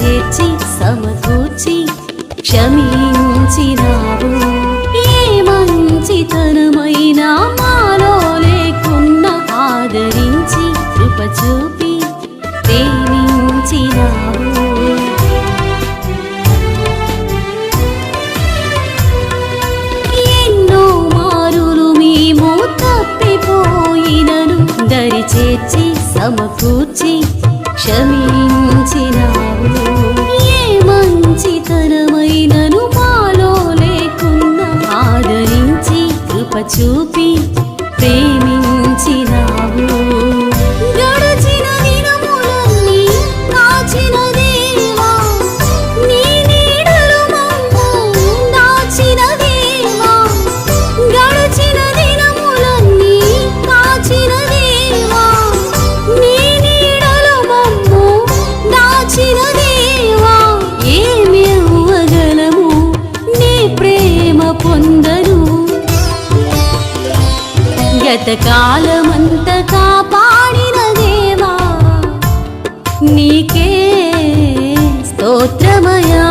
చేర్చి సమకూర్చి క్షమించినావు. ఏ మంచితనమైన మాలో లేకున్న ఆదరించి కృప చూపి ప్రేమించినావు. దరి చేర్చి సమకూర్చి క్షమించి నూతనమైనను మాలో లేకున్న ఆదరించి కృప చూపి బ్రతకాలమంత కాపాడిన దేవా నీకే స్తోత్రమయా